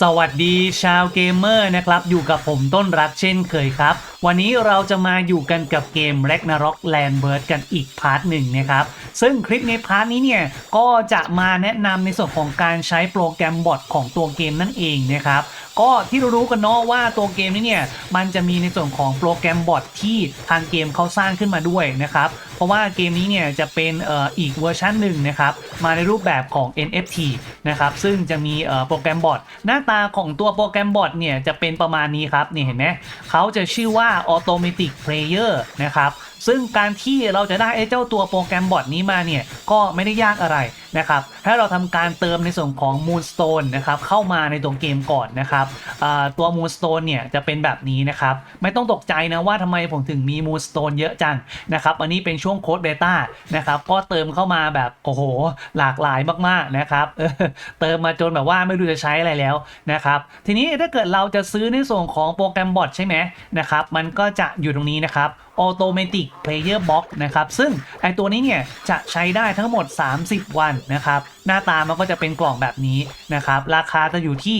สวัสดีชาวเกมเมอร์นะครับ อยู่กับผมต้นรักเช่นเคยครับ วันนี้เราจะมาอยู่กันกับเกม Ragnarok Land Bird กันอีกพาร์ทหนึ่งนะครับ ซึ่งคลิปในพาร์ทนี้เนี่ย ก็จะมาแนะนำในส่วนของการใช้โปรแกรมบอทของตัวเกมนั่นเองนะครับ ก็ที่รู้กันเนาะว่าตัวเกมนี้เนี่ย มันจะมีในส่วนของโปรแกรมบอทที่ทางเกมเขาสร้างขึ้นมาด้วยนะครับ เพราะว่าเกมนี้เนี่ยจะเป็นเอ่ออีกเวอร์ชันหนึ่งนะครับ มาในรูปแบบของ NFT นะครับ ซึ่งจะมีเอ่อโปรแกรมบอทหน้าตาของตัวโปรแกรมบอทเนี่ยจะเป็นประมาณนี้ครับ นี่เห็นไหมเขาจะชื่อว่า Automatic Player นะครับซึ่งการที่เราจะได้ไอ้เจ้าตัวโปรแกรมบอทนี้มาเนี่ยก็ไม่ได้ยากอะไรนะครับ ถ้าเราทำการเติมในส่วนของ Moonstone นะครับเข้ามาในตัวเกมก่อนนะครับตัว Moonstone เนี่ยจะเป็นแบบนี้นะครับไม่ต้องตกใจนะว่าทำไมผมถึงมี Moonstone เยอะจังนะครับอันนี้เป็นช่วงโค้ดเบต้านะครับก็เติมเข้ามาแบบโอ้โหหลากหลายมากๆนะครับเออเติมมาจนแบบว่าไม่รู้จะใช้อะไรแล้วนะครับทีนี้ถ้าเกิดเราจะซื้อในส่วนของโปรแกรมบอทใช่ไหมนะครับมันก็จะอยู่ตรงนี้นะครับ Automatic Player Box นะครับซึ่งไอตัวนี้เนี่ยจะใช้ได้ทั้งหมด 30 วันนะครับ หน้าตามันก็จะเป็นกล่องแบบนี้นะครับ ราคาจะอยู่ที่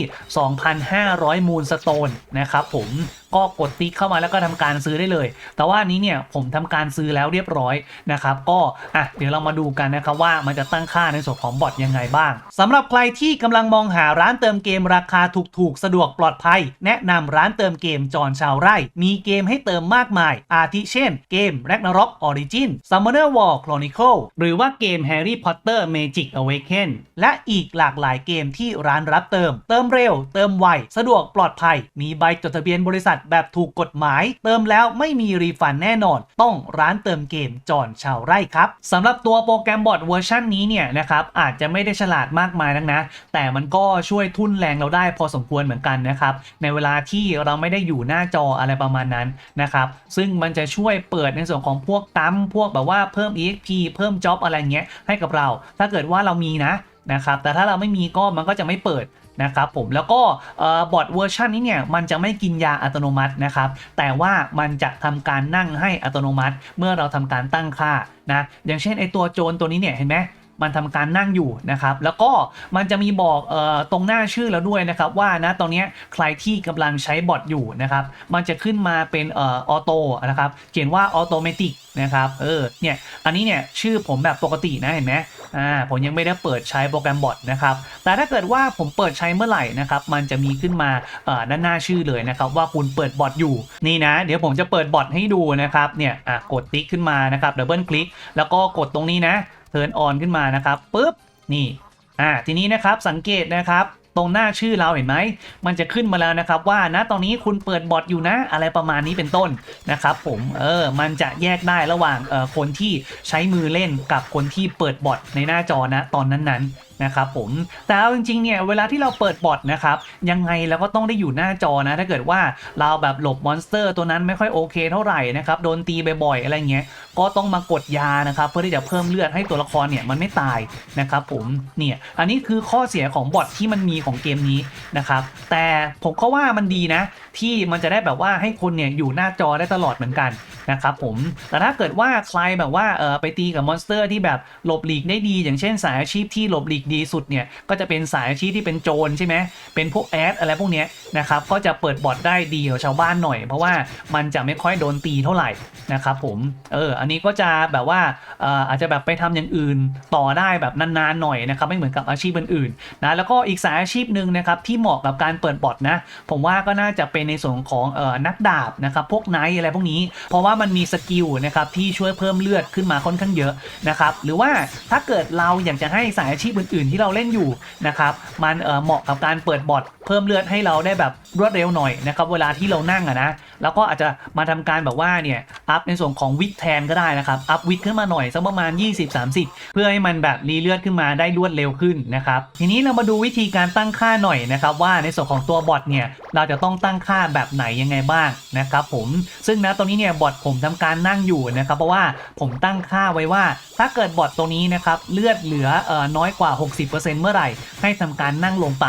2,500 มูลสโตนนะครับผม ก็กดติ๊กเข้ามาแล้วก็ทำการซื้อได้เลย แต่ว่านี้เนี่ยผมทำการซื้อแล้วเรียบร้อยนะครับก็อะเดี๋ยวเรามาดูกันนะครับว่ามันจะตั้งค่าในส่วนของบอทยังไงบ้างสำหรับใครที่กำลังมองหาร้านเติมเกมราคาถูกๆ สะดวกปลอดภัย แนะนำร้านเติมเกมจอนชาวไร่ มีเกมให้เติมมากมาย อาทิเช่น เกม Ragnarok Origin Summoner War Chronicle หรือว่าเกม Harry Potter Magic Awaken และอีกหลากหลายเกมที่ร้านรับเติม เติมเร็ว เติมไว สะดวกปลอดภัย มีใบจดทะเบียนบริษัทแบบถูกกฎหมาย เติมแล้วไม่มีรีฟันแน่นอน ต้องร้านเติมเกมจอนชาวไร่ครับสำหรับตัวโปรแกรมบอทเวอร์ชันนี้เนี่ยนะครับอาจจะไม่ได้ฉลาดมากมายนักนะ แต่มันก็ช่วยทุ่นแรงเราได้พอสมควรเหมือนกันนะครับในเวลาที่เราไม่ได้อยู่หน้าจออะไรประมาณนั้นนะครับซึ่งมันจะช่วยเปิดในส่วนของพวกตั้มพวกแบบว่าเพิ่ม EXP เพิ่มจ็อบอะไรเงี้ยให้กับเรา ถ้าเกิดว่าเรามีนะ นะครับ แต่ถ้าเราไม่มีก็มันก็จะไม่เปิดนะครับผมแล้วก็เอ่อบอทเวอร์ชันนี้เนี่ยมันจะไม่กินยาอัตโนมัตินะครับ แต่ว่ามันจะทำการนั่งให้อัตโนมัติ เมื่อเราทำการตั้งค่านะอย่างเช่นไอตัวโจรตัวนี้เนี่ยเห็นไหม มันทำการนั่งอยู่นะครับ แล้วก็มันจะมีบอกออตรงหน้าชื่อแล้วด้วยนะครับ ว่านะตอนนี้ใครที่กำลังใช้บอทอยู่นะครับ มันจะขึ้นมาเป็นออโต้นะครับ เขียนว่าออโตเมติกนะครับ เออ เนี่ย อันนี้เนี่ยชื่อผมแบบปกตินะเห็นไหมอ่า ผมยังไม่ได้เปิดใช้โปรแกรมบอทนะครับ แต่ถ้าเกิดว่าผมเปิดใช้เมื่อไหร่นะครับ มันจะมีขึ้นมาด้านหน้าชื่อเลยนะครับ ว่าคุณเปิดบอทอยู่ นี่นะ เดี๋ยวผมจะเปิดบอทให้ดูนะครับ เนี่ย อะ กดติ๊กขึ้นมานะครับดับเบิลคลิก แล้วก็กดตรงนี้นะ เทิร์นออนขึ้นมานะครับปุ๊บนี่อ่าทีนี้นะครับสังเกตนะครับตรงหน้าชื่อเราเห็นไหม มันจะขึ้นมาแล้วนะครับว่านะตอนนี้คุณเปิดบอทอยู่นะ อะไรประมาณนี้เป็นต้นนะครับผม เออ มันจะแยกได้ระหว่างเอ่อคนที่ใช้มือเล่นกับคนที่เปิดบอทในหน้าจอนะตอนนั้นๆนะครับผมแต่เอาจริงๆเนี่ยเวลาที่เราเปิดบอทนะครับยังไงเราก็ต้องได้อยู่หน้าจอนะ ถ้าเกิดว่าเราแบบหลบมอนสเตอร์ตัวนั้นไม่ค่อยโอเคเท่าไหร่นะครับโดนตีบ่อยๆอะไรเงี้ยก็ต้องมากดยานะครับเพื่อที่จะเพิ่มเลือดให้ตัวละครเนี่ยมันไม่ตายนะครับผมเนี่ยอันนี้คือข้อเสียของบอทที่มันมีของเกมนี้นะครับแต่ผมก็ว่ามันดีนะ ที่มันจะได้แบบว่าให้คนเนี่ยอยู่หน้าจอได้ตลอดเหมือนกันนะครับผมแต่ถ้าเกิดว่าใครแบบว่าเออไปตีกับมอนสเตอร์ที่แบบหลบหลีกได้ดี อย่างเช่นสายอาชีพที่หลบหลีกดีสุดเนี่ยก็จะเป็นสายอาชีพที่เป็นโจรใช่ไหมเป็นพวกแอดอะไรพวกเนี้ยนะครับก็จะเปิดบอทได้ดีกว่าชาวบ้านหน่อย เพราะว่ามันจะไม่ค่อยโดนตีเท่าไหร่นะครับผมเอออันนี้ก็จะแบบว่าอาจจะแบบไปทำอย่างอื่นต่อได้แบบนานๆหน่อยนะครับไม่เหมือนกับอาชีพอื่นๆนะแล้วก็อีกสายอาชีพหนึ่งนะครับที่เหมาะกับการเปิดบอทนะผมว่าก็น่าจะเป็นในส่วนของออนักดาบนะครับพวกไนท์อะไรพวกนี้ เพราะว่ามันมีสกิลนะครับที่ช่วยเพิ่มเลือดขึ้นมาค่อนข้างเยอะนะครับหรือว่าถ้าเกิดเราอยากจะให้สายอาชีพอื่นๆที่เราเล่นอยู่นะครับมันเเหมาะกับการเปิดบอทเพิ่มเลือดให้เราได้แบบรวดเร็วหน่อยนะครับเวลาที่เรานั่งอะนะแล้วก็อาจจะมาทำการแบบว่าเนี่ยอัพในส่วนของวิทแทนก็ได้นะครับอัพวิทขึ้นมาหน่อยสักประมาณ 20-30 เพื่อให้มันแบบรีเลือดขึ้นมาได้รวดเร็วขึ้นนะครับทีนี้เรามาดูวิธีการตั้งค่าหน่อยนะครับว่าในส่วนของตัวบอทเนี่ยเราจะต้องตั้งค่าแบบไหนยังไงบ้างนะครับผมซึ่งนะตรงนี้เนี่ยบอทผมทำการนั่งอยู่นะครับเพราะว่าผมตั้งค่าไว้ว่า ถ้าเกิดบอทตรงนี้นะครับเลือดเหลือเอ่อน้อยกว่า60%เมื่อไหร่ให้ทำการนั่งลงไป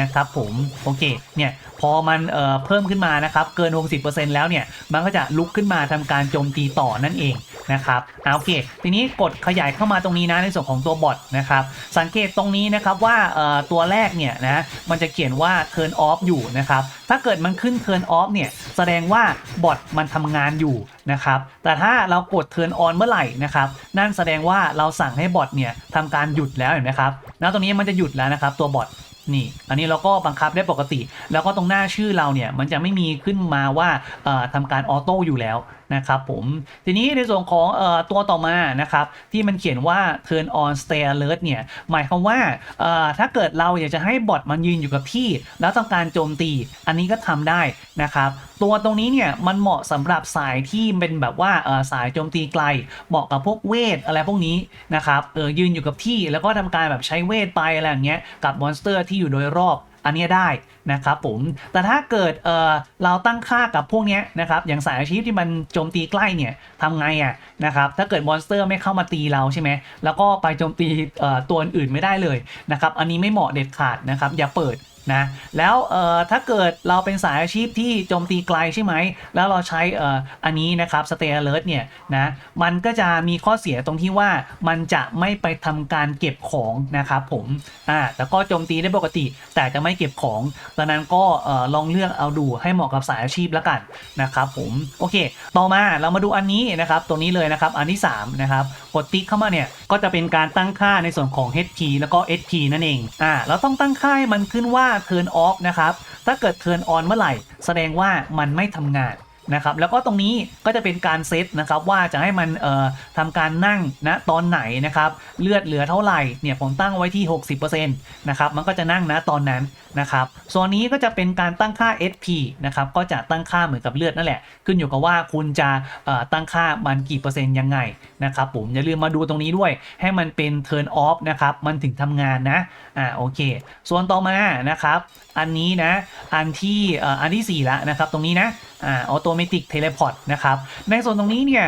นะครับผมโอเคเนี่ย พอมันเอ่อเพิ่มขึ้นมานะครับเกิน 60%แล้วเนี่ยมันก็จะลุกขึ้นมาทำการโจมตีต่อนั่นเองนะครับอ่าโอเค ทีนี้กดขยายเข้ามาตรงนี้นะในส่วนของตัวบอทนะครับสังเกตตรงนี้นะครับว่าตัวแรกเนี่ยนะมันจะเขียนว่า turn off อยู่นะครับถ้าเกิดมันขึ้น turn off เนี่ยแสดงว่าบอทมันทำงานอยู่นะครับแต่ถ้าเรากด turn on เมื่อไหร่นะครับนั่นแสดงว่าเราสั่งให้บอทเนี่ยทำการหยุดแล้วเห็นไหมครับแล้วตรงนี้มันจะหยุดแล้วนะครับตัวบอท นี่ อันนี้เราก็บังคับได้ปกติ แล้วก็ตรงหน้าชื่อเราเนี่ย มันจะไม่มีขึ้นมาว่าเอ่อทำการออโต้อยู่แล้ว นะครับผม ทีนี้ในส่วนของออตัวต่อมานะครับที่มันเขียนว่า turn on stay alert เนี่ยหมายความว่าถ้าเกิดเราอยากจะให้บอทมันยืนอยู่กับที่ แล้วทำการโจมตี อันนี้ก็ทำได้นะครับตัวตรงนี้เนี่ยมันเหมาะสำหรับสายที่เป็นแบบว่าสายโจมตีไกล เหมาะกับพวกเวทอะไรพวกนี้นะครับเออยืนอยู่กับที่แล้วก็ทำการแบบใช้เวทไปอะไรอย่างเงี้ยกับมอนสเตอร์ที่อยู่โดยรอบอันนี้ได้ นะครับผมแต่ถ้าเกิดเเราตั้งค่ากับพวกนี้นะครับอย่างสายอาชีพที่มันโจมตีใกล้เนี่ยทำไงอะนะครับถ้าเกิดมอนสเตอร์ไม่เข้ามาตีเราใช่ไหมแล้วก็ไปโจมตีตัวอื่นไม่ได้เลยนะครับอันนี้ไม่เหมาะเด็ดขาดนะครับอย่าเปิด นะแล้วถ้าเกิดเราเป็นสายอาชีพที่โจมตีไกลใช่ไหม แล้วเราใช้อันนี้นะครับ stay alert เนี่ยนะมันก็จะมีข้อเสียตรงที่ว่ามันจะไม่ไปทำการเก็บของนะครับผมอ่าแต่ก็โจมตีได้ปกติ แต่จะไม่เก็บของดังนั้นก็ลองเลือกเอาดูให้เหมาะกับสายอาชีพแล้วกันนะครับผมโอเค ต่อมาเรามาดูอันนี้นะครับตัวนี้เลยนะครับอันที่3นะครับกดติ๊กเข้ามาเนี่ยก็จะเป็นการตั้งค่าในส่วนของ HP แล้วก็ SP นั่นเองอ่าเราต้องตั้งค่าให้มันขึ้นว่า turn off นะครับ ถ้าเกิด turn on เมื่อไหร่ แสดงว่ามันไม่ทำงานนะครับ แล้วก็ตรงนี้ก็จะเป็นการเซตนะครับว่าจะให้มันเอ่อทำการนั่งนะตอนไหนนะครับ เลือดเหลือเท่าไหร่เนี่ยผมตั้งไว้ที่ 60%นะครับ มันก็จะนั่งนะตอนนั้น นะครับส่วนนี้ก็จะเป็นการตั้งค่า SP นะครับก็จะตั้งค่าเหมือนกับเลือดนั่นแหละ ขึ้นอยู่กับว่าคุณจะตั้งค่ามันกี่เปอร์เซ็นต์ยังไงนะครับผมอย่าลืมมาดูตรงนี้ด้วย ให้มันเป็น turn off นะครับมันถึงทำงานนะอ่าโอเค ส่วนต่อมานะครับอันนี้นะอันที่อันที่ 4 ละนะครับตรงนี้นะอ่าออโตเมติกเทเลพอร์ตนะครับในส่วนตรงนี้เนี่ย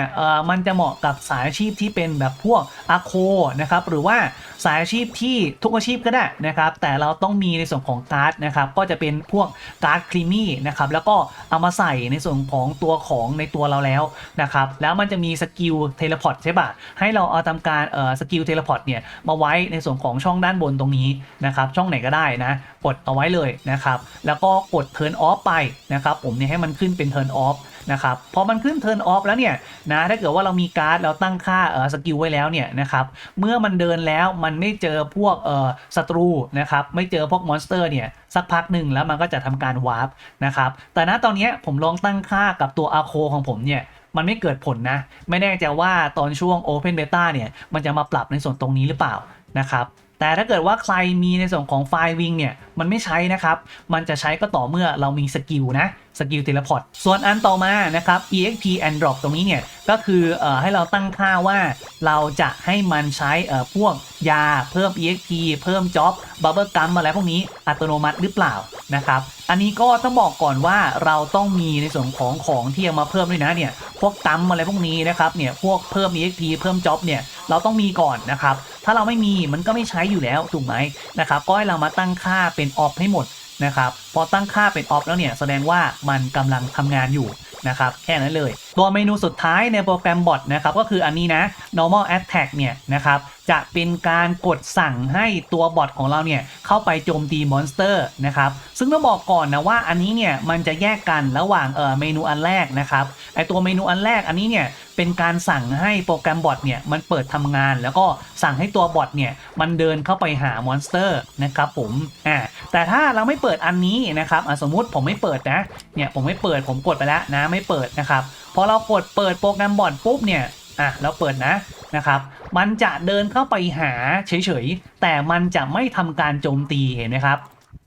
มันจะเหมาะกับสายอาชีพที่เป็นแบบพวกอาโคนะครับหรือว่า สายอาชีพที่ทุกอาชีพก็ได้นะครับ แต่เราต้องมีในส่วนของการ์ดนะครับ ก็จะเป็นพวกการ์ดครีมี่นะครับ แล้วก็เอามาใส่ในส่วนของตัวของในตัวเราแล้วนะครับ แล้วมันจะมีสกิลเทเลพอร์ตใช่ปะให้เราเอาทำการเอ่อสกิลเทเลพอร์ตเนี่ยมาไว้ในส่วนของช่องด้านบนตรงนี้นะครับ ช่องไหนก็ได้นะกดเอาไว้เลยนะครับ แล้วก็กด turn off ไปนะครับ ผมเนี่ยให้มันขึ้นเป็น turn off นะครับพอมันขึ้น turn off แล้วเนี่ยนะถ้าเกิดว่าเรามีการ์ดเราตั้งค่าเออสกิลไว้แล้วเนี่ยนะครับเมื่อมันเดินแล้วมันไม่เจอพวกเออศัตรูนะครับไม่เจอพวกมอนสเตอร์เนี่ยสักพักหนึ่งแล้วมันก็จะทำการวาร์ปนะครับแต่ณตอนนี้ผมลองตั้งค่ากับตัวอาโคของผมเนี่ยมันไม่เกิดผลนะ ไม่แน่ใจว่าตอนช่วง Open Beta เนี่ยมันจะมาปรับในส่วนตรงนี้หรือเปล่านะครับแต่ถ้าเกิดว่าใครมีในส่วนของไฟวิงเนี่ย มันไม่ใช้นะครับ มันจะใช้ก็ต่อเมื่อเรามีสกิลนะสกิลเทเลพอร์ตส่วนอันต่อมานะครับ exp and drop ตรงนี้เนี่ยก็คืออให้เราตั้งค่าว่าเราจะให้มันใช้พวกยาเพิ่ม exp เพิ่มจ็อบบับเบิลกัมอะไรพวกนี้อัตโนมัติหรือเปล่านะครับอันนี้ก็ต้องบอกก่อนว่าเราต้องมีในส่วนของของที่เอามาเพิ่มด้วยนะเนี่ยพวกกัมอะไรพวกนี้นะครับเนี่ยพวกเพิ่ม exp เพิ่มจ็อบเนี่ยเราต้องมีก่อนนะครับถ้าเราไม่มีมันก็ไม่ใช้อยู่แล้วถูกไหมนะครับก็ให้เรามาตั้งค่าเป็นออฟให้หมด นะครับ พอตั้งค่าเป็นออฟแล้วเนี่ยแสดงว่ามันกำลังทำงานอยู่นะครับ แค่นั้นเลย ตัวเมนูสุดท้ายในโปรแกรมบอทนะครับก็คืออันนี้นะ normal attack เนี่ยนะครับจะเป็นการกดสั่งให้ตัวบอทของเราเนี่ยเข้าไปโจมตีมอนสเตอร์นะครับซึ่งต้องบอกก่อนนะว่าอันนี้เนี่ยมันจะแยกกันระหว่างเออเมนูอันแรกนะครับไอตัวเมนูอันแรกอันนี้เนี่ยเป็นการสั่งให้โปรแกรมบอทเนี่ยมันเปิดทำงาน แล้วก็สั่งให้ตัวบอทเนี่ยมันเดินเข้าไปหามอนสเตอร์นะครับผมอ่าแต่ถ้าเราไม่เปิดอันนี้นะครับสมมุติผมไม่เปิดนะเนี่ยผมไม่เปิดผมกดไปแล้วนะไม่เปิดนะครับ พอเรากดเปิดโปรแกรมบอดปุ๊บเนี่ยอะเราเปิดนะนะครับมันจะเดินเข้าไปหาเฉยๆแต่มันจะไม่ทำการโจมตีเห็นไหมครับ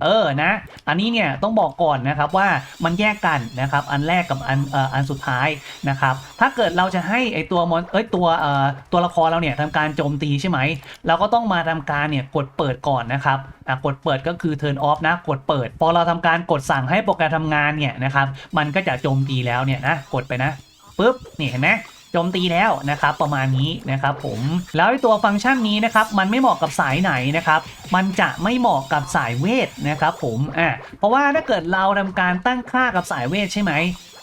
เออนะ อันนี้เนี่ยต้องบอกก่อนนะครับว่ามันแยกกันนะครับอันแรกกับอันเอ่ออันสุดท้ายนะครับถ้าเกิดเราจะให้ไอตัวมอนเอ้ยตัวเอ่อตัวละครเราเนี่ยทำการโจมตีใช่ไหมเราก็ต้องมาทำการเนี่ยกดเปิดก่อนนะครับอะกดเปิดก็คือ turn off นะกดเปิด พอเราทำการกดสั่งให้โปรแกรมทำงานเนี่ยนะครับมันก็จะโจมตีแล้วเนี่ยนะกดไปนะปุ๊บนี่เห็นไหม โจมตีแล้วนะครับประมาณนี้นะครับผมแล้วไอ้ตัวฟังก์ชันนี้นะครับมันไม่เหมาะกับสายไหนนะครับมันจะไม่เหมาะกับสายเวทนะครับผมอ่าเพราะว่าถ้าเกิดเราทำการตั้งค่ากับสายเวทใช่ไหม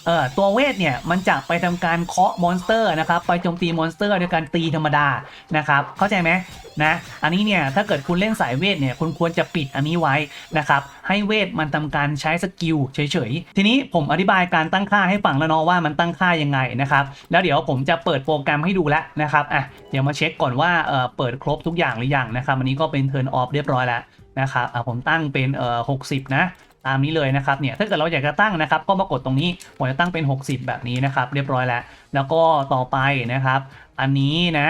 เอ่อตัวเวทเนี่ยมันจะไปทำการเคาะมอนสเตอร์นะครับไปโจมตีมอนสเตอร์ด้วยการตีธรรมดานะครับเข้าใจไหมนะอันนี้เนี่ยถ้าเกิดคุณเล่นสายเวทเนี่ยคุณควรจะปิดอันนี้ไว้นะครับให้เวทมันทำการใช้สกิลเฉยๆ ทีนี้ผมอธิบายการตั้งค่าให้ฟังแล้วเนาะว่ามันตั้งค่ายังไงนะครับแล้วเดี๋ยวผมจะเปิดโปรแกรมให้ดูแล้วนะครับอะเดี๋ยวมาเช็คก่อนว่าเออเปิดครบทุกอย่างหรือยังนะครับอันนี้ก็เป็น turn off เรียบร้อยแล้วนะครับอะผมตั้งเป็นเอ่อ60นะ ตามนี้เลยนะครับเนี่ยถ้าเกิดเราอยากจะตั้งนะครับก็มากดตรงนี้ผมจะตั้งเป็น 60 แบบนี้นะครับเรียบร้อยแล้ว แล้วก็ต่อไปนะครับ อันนี้นะ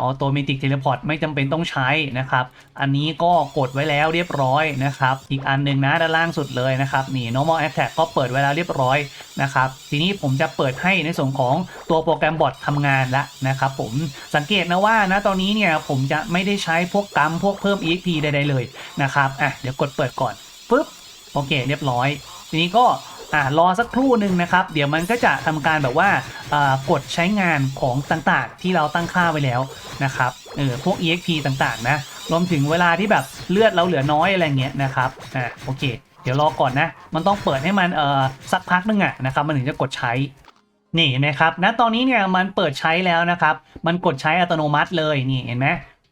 ออโตเมติกเทเลพอร์ตไม่จำเป็นต้องใช้นะครับ อันนี้ก็กดไว้แล้วเรียบร้อยนะครับ อีกอันหนึ่งนะด้านล่างสุดเลยนะครับ นี่ normal attack ก็เปิดไว้แล้วเรียบร้อยนะครับ ทีนี้ผมจะเปิดให้ในส่วนของตัวโปรแกรมบอททำงานแล้วนะครับผมสังเกตนะว่านะตอนนี้เนี่ยผมจะไม่ได้ใช้พวกกัมพวกเพิ่ม exp ใดๆเลยนะครับอะเดี๋ยวกดเปิดก่อนปึ๊บ โอเค เรียบร้อย ทีนี้ก็อ่ารอสักครู่หนึ่งนะครับ เดี๋ยวมันก็จะทำการแบบว่ากดใช้งานของต่างๆ ที่เราตั้งค่าไว้แล้วนะครับเออพวก exp ต่างๆ นะรวมถึงเวลาที่แบบเลือดเราเหลือน้อยอะไรเงี้ยนะครับอ่าโอเค เดี๋ยวรอก่อนนะ มันต้องเปิดให้มันเอ่อสักพักนึงอะนะครับมันถึงจะกดใช้นี่นะครับณตอนนี้เนี่ยมันเปิดใช้แล้วนะครับ มันกดใช้อัตโนมัติเลยนี่เห็นไหม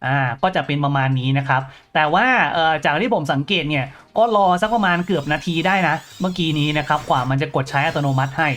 อ่าก็จะเป็นประมาณนี้นะครับ แต่ว่าเอ่อจากที่ผมสังเกตเนี่ยก็รอสักประมาณเกือบนาทีได้นะ เมื่อกี้นี้นะครับกว่ามันจะกดใช้อัตโนมัติให้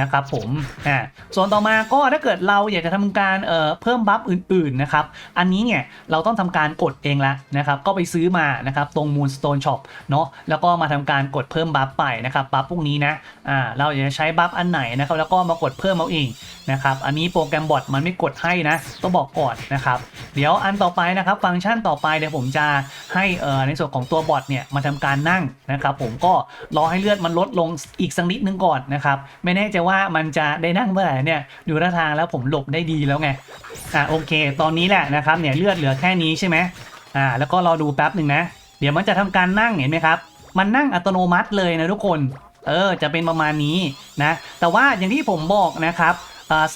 นะครับผมอ่าส่วนต่อมาก็ถ้าเกิดเราอยากจะทำการเอ่อเพิ่มบัฟอื่นๆนะครับอันนี้เนี่ยเราต้องทำการกดเองละนะครับก็ไปซื้อมานะครับตรง Moonstone Shop เนาะแล้วก็มาทำการกดเพิ่มบัฟไปนะครับบัฟพวกนี้นะอ่าเราอยากจะใช้บัฟอันไหนนะครับแล้วก็มากดเพิ่มเอาเองนะครับอันนี้โปรแกรมบอทมันไม่กดให้นะต้องบอกก่อนนะครับเดี๋ยวอันต่อไปนะครับฟังก์ชันต่อไปเดี๋ยวผมจะให้เอ่อในส่วนของตัวบอทเนี่ยมาทำการนั่งนะครับผมก็รอให้เลือดมันลดลงอีกสักนิดนึงก่อนนะครับไม่แน่ใจว่าว่ามันจะได้นั่งเมื่อไหร่เนี่ยดูท่าทางแล้วผมหลบได้ดีแล้วไงอ่าโอเค ตอนนี้แหละนะครับเนี่ยเลือดเหลือแค่นี้ใช่ไหมอ่าแล้วก็รอดูแป๊บหนึ่งนะ เดี๋ยวมันจะทำการนั่งเห็นไหมครับ มันนั่งอัตโนมัติเลยนะทุกคนเออจะเป็นประมาณนี้นะแต่ว่าอย่างที่ผมบอกนะครับ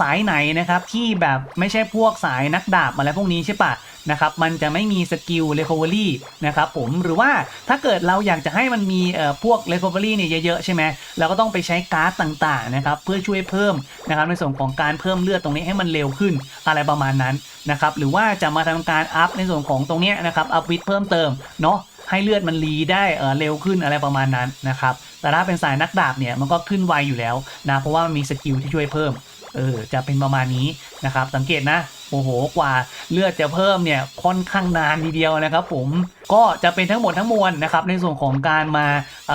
สายไหนนะครับที่แบบไม่ใช่พวกสายนักดาบอะไรพวกนี้ใช่ปะนะครับมันจะไม่มีสกิล recovery นะครับผมหรือว่าถ้าเกิดเราอยากจะให้มันมีพวก recovery เนี่ยเยอะๆใช่ไหมเราก็ต้องไปใช้การ์ดต่างๆนะครับเพื่อช่วยเพิ่มนะครับในส่วนของการเพิ่มเลือดตรงนี้ให้มันเร็วขึ้นอะไรประมาณนั้นนะครับหรือว่าจะมาทำการอัพในส่วนของตรงนี้นะครับอัพวิทเพิ่มเติมเนาะให้เลือดมันรีได้เร็วขึ้นอะไรประมาณนั้นนะครับแต่ถ้าเป็นสายนักดาบเนี่ยมันก็ขึ้นไวอยู่แล้วนะเพราะว่ามันมีสกิลที่ช่วยเพิ่ม เออจะเป็นประมาณนี้นะครับ สังเกตนะ โอ้โหกว่าเลือดจะเพิ่มเนี่ยค่อนข้างนานทีเดียวนะครับผมก็จะเป็นทั้งหมดทั้งมวลนะครับในส่วนของการมาอ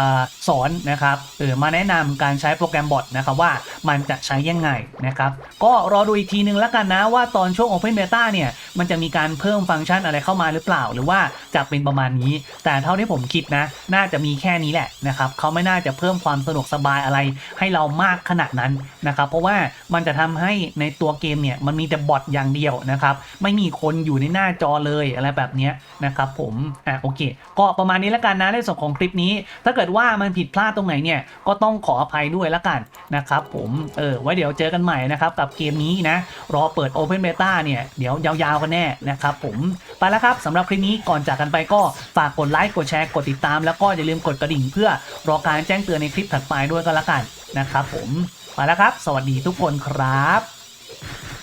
สอนนะครับเออมาแนะนำการใช้โปรแกรมบอทนะครับว่ามันจะใช้ยังไงนะครับก็รอดูอีกทีนึงแล้วกันนะว่าตอนช่วง Open Beta เนี่ยมันจะมีการเพิ่มฟังก์ชันอะไรเข้ามาหรือเปล่า หรือว่าจะเป็นประมาณนี้ แต่เท่าที่ผมคิดนะน่าจะมีแค่นี้แหละนะครับเขาไม่น่าจะเพิ่มความสะดวกสบายอะไรให้เรามากขนาดนั้นนะครับเพราะว่ามันจะทำให้ในตัวเกมเนี่ยมันมีแต่บอทอย่างเดียวนะครับ ไม่มีคนอยู่ในหน้าจอเลยอะไรแบบนี้นะครับผมอะโอเค ก็ประมาณนี้แล้วกันนะในส่วนของคลิปนี้ ถ้าเกิดว่ามันผิดพลาดตรงไหนเนี่ยก็ต้องขออภัยด้วยแล้วกันนะครับผมเออไว้เดี๋ยวเจอกันใหม่นะครับกับเกมนี้นะรอเปิด Open Beta เนี่ยเดี๋ยวยาวๆกันแน่นะครับผมไปแล้วครับสำหรับคลิปนี้ก่อนจากกันไปก็ฝากกดไลค์กดแชร์กดติดตาม แล้วก็อย่าลืมกดกระดิ่งเพื่อรอการแจ้งเตือนในคลิปถัดไปด้วยก็แล้วกันนะครับผมไปแล้วครับ สวัสดีทุกคนครับ